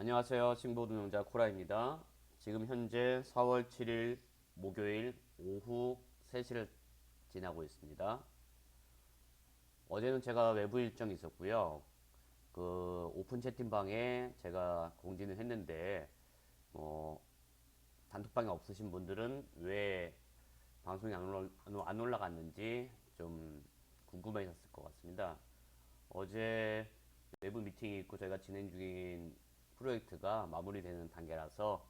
안녕하세요. 싱보동영자 코라입니다. 지금 현재 4월 7일 목요일 오후 3시를 지나고 있습니다. 어제는 제가 외부 일정이 있었고요. 그 오픈 채팅방에 제가 공지는 했는데 뭐 단톡방에 없으신 분들은 왜 방송이 안 올라갔는지 좀 궁금해졌을 것 같습니다. 어제 외부 미팅이 있고 저희가 진행 중인 프로젝트가 마무리되는 단계라서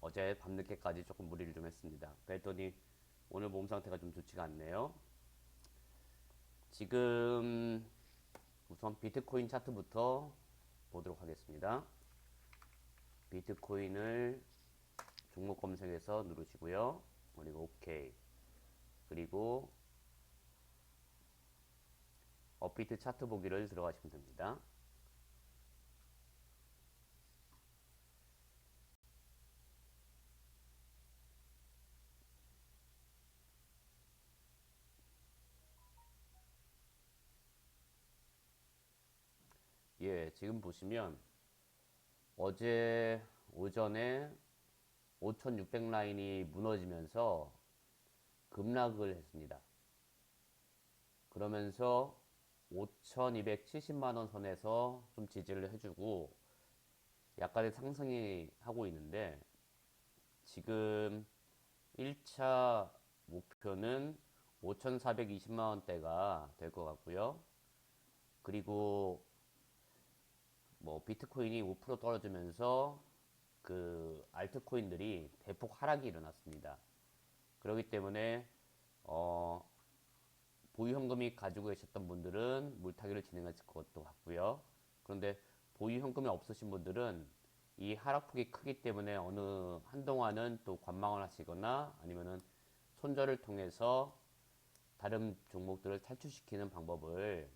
어제 밤늦게까지 조금 무리를 좀 했습니다. 그랬더니 오늘 몸 상태가 좀 좋지가 않네요. 지금 우선 비트코인 차트부터 보도록 하겠습니다. 비트코인을 종목 검색에서 누르시고요. 그리고 OK. 그리고 업비트 차트 보기를 들어가시면 됩니다. 예, 지금 보시면 어제 오전에 5600 라인이 무너지면서 급락을 했습니다. 그러면서 5270만 원 선에서 좀 지지를 해주고 약간의 상승이 하고 있는데 지금 1차 목표는 5420만 원대가 될 것 같고요. 그리고 뭐 비트코인이 5% 떨어지면서 그 알트코인들이 대폭 하락이 일어났습니다. 그렇기 때문에 어 보유 현금이 가지고 계셨던 분들은 물타기를 진행했을 것도 같고요. 그런데 보유 현금이 없으신 분들은 이 하락폭이 크기 때문에 어느 한동안은 또 관망을 하시거나 아니면은 손절을 통해서 다른 종목들을 탈출시키는 방법을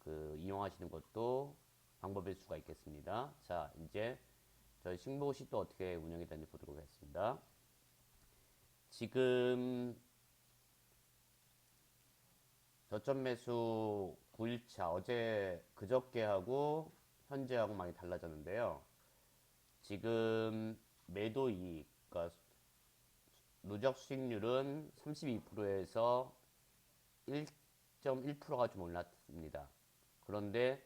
그 이용하시는 것도 방법일 수가 있겠습니다. 자, 이제 저희 신보시 또 어떻게 운영이 되는지 보도록 하겠습니다. 지금 저점 매수 9일차 어제 그저께하고 현재하고 많이 달라졌는데요. 지금 매도 이익, 그러니까 누적 수익률은 32%에서 1.1%가 좀 올랐습니다. 그런데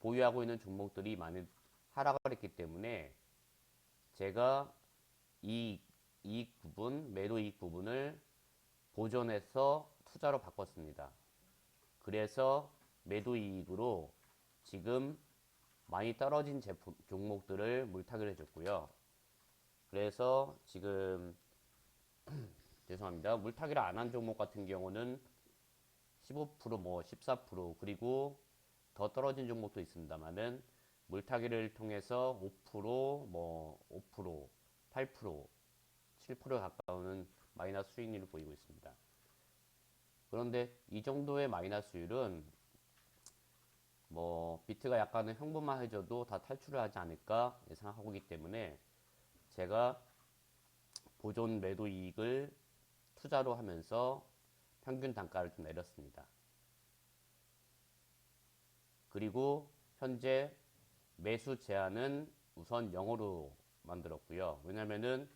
보유하고 있는 종목들이 많이 하락을 했기 때문에 제가 이 이익 부분, 매도 이익 부분을 보존해서 투자로 바꿨습니다. 그래서 매도 이익으로 지금 많이 떨어진 제품 종목들을 물타기를 해줬고요. 그래서 지금 죄송합니다. 물타기를 안 한 종목 같은 경우는 15%뭐 14% 그리고 더 떨어진 종목도 있습니다만은 물타기를 통해서 5%뭐 5% 8% 7%에 가까운 마이너스 수익률을 보이고 있습니다. 그런데 이 정도의 마이너스율은 뭐 비트가 약간은 형분만 해줘도 다 탈출을 하지 않을까 예상하고 있기 때문에 제가 보존 매도 이익을 투자로 하면서 평균 단가를 좀 내렸습니다. 그리고 현재 매수 제한은 우선 0으로 만들었고요. 왜냐면은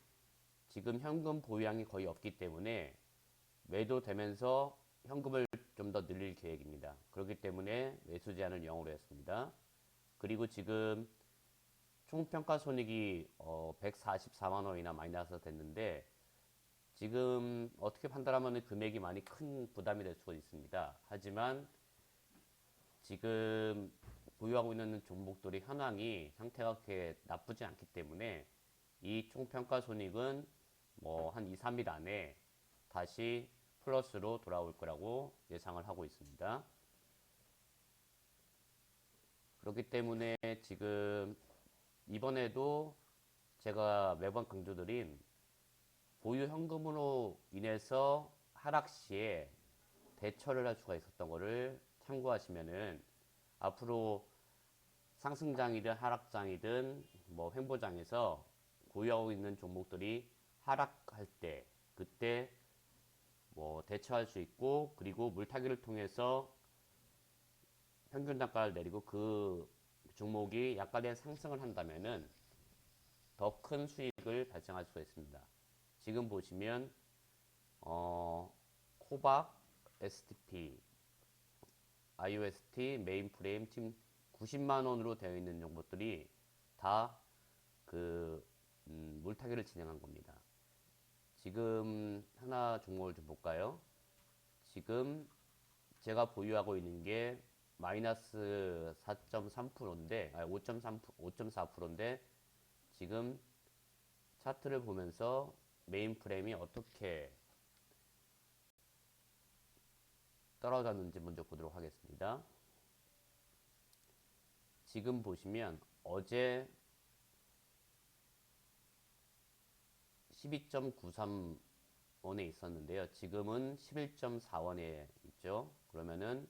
지금 현금 보유량이 거의 없기 때문에 매도되면서 현금을 좀 더 늘릴 계획입니다. 그렇기 때문에 매수 제한을 0으로 했습니다. 그리고 지금 총평가 손익이 어 144만 원이나 마이너스 됐는데 지금 어떻게 판단하면 금액이 많이 큰 부담이 될 수가 있습니다. 하지만 지금 보유하고 있는 종목들이 현황이 상태가 그렇게 나쁘지 않기 때문에 이 총평가 손익은 뭐 한 2, 3일 안에 다시 플러스로 돌아올 거라고 예상을 하고 있습니다. 그렇기 때문에 지금 이번에도 제가 매번 강조드린 보유 현금으로 인해서 하락 시에 대처를 할 수가 있었던 것을 참고하시면은 앞으로 상승장이든 하락장이든 뭐 횡보장에서 보유하고 있는 종목들이 하락할 때 그때 뭐 대처할 수 있고 그리고 물타기를 통해서 평균 단가를 내리고 그 종목 종목이 약간의 상승을 한다면은 더 큰 수익을 발생할 수가 있습니다. 지금 보시면 어, 코박, STP, IOST, 메인프레임 지금 90만 원으로 되어 있는 종목들이 다그 음, 물타기를 진행한 겁니다. 지금 하나 종목을 좀 볼까요? 지금 제가 보유하고 있는 게 마이너스 4.3%인데, 아니 5.3, 5.4%인데, 지금 차트를 보면서 메인 프레임이 어떻게 떨어졌는지 먼저 보도록 하겠습니다. 지금 보시면 어제 12.93원에 있었는데요. 지금은 11.4원에 있죠. 그러면은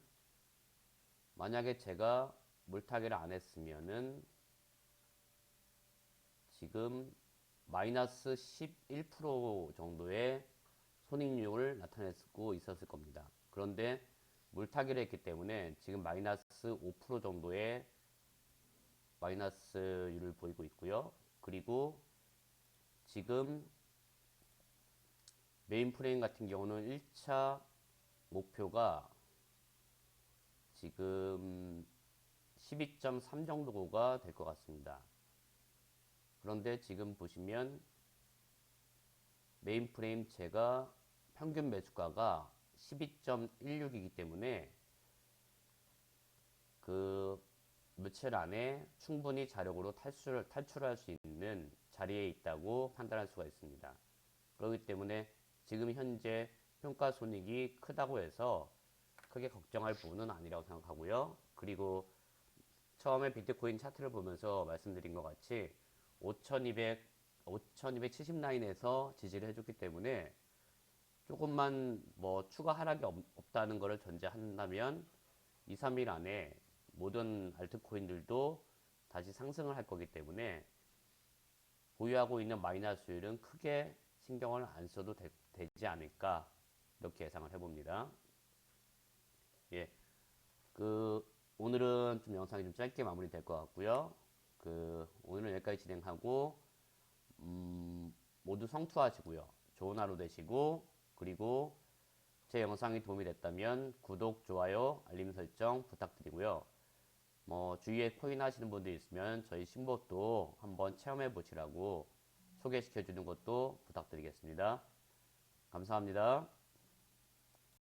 만약에 제가 물타기를 안 했으면은 지금 마이너스 11% 정도의 손익률을 나타냈고 있었을 겁니다. 그런데 물타기를 했기 때문에 지금 마이너스 5% 정도의 마이너스율을 보이고 있고요. 그리고 지금 메인 프레임 같은 경우는 1차 목표가 지금 12.3 정도가 될 것 같습니다. 그런데 지금 보시면 메인 프레임 제가 평균 매수가가 12.16이기 때문에 그 며칠 안에 충분히 자력으로 탈출, 탈출할 수 있는 자리에 있다고 판단할 수가 있습니다. 그렇기 때문에 지금 현재 평가 손익이 크다고 해서 크게 걱정할 부분은 아니라고 생각하고요. 그리고 처음에 비트코인 차트를 보면서 말씀드린 것 같이 5200, 5270 라인에서 지지를 해줬기 때문에 조금만 뭐 추가 하락이 없, 없다는 것을 전제한다면 2, 3일 안에 모든 알트코인들도 다시 상승을 할 거기 때문에 보유하고 있는 마이너스율은 크게 신경을 안 써도 되, 지 않을까 이렇게 예상을 해봅니다. 예, 그 오늘은 좀 영상이 좀 짧게 마무리될 것 같고요. 그 오늘은 여기까지 진행하고 음, 모두 성투하시고요. 좋은 하루 되시고 그리고 제 영상이 도움이 됐다면 구독, 좋아요, 알림 설정 부탁드리고요. 뭐 주위에 코인 하시는 분들 있으면 저희 신봇도 한번 체험해 보시라고 소개시켜 주는 것도 부탁드리겠습니다. 감사합니다.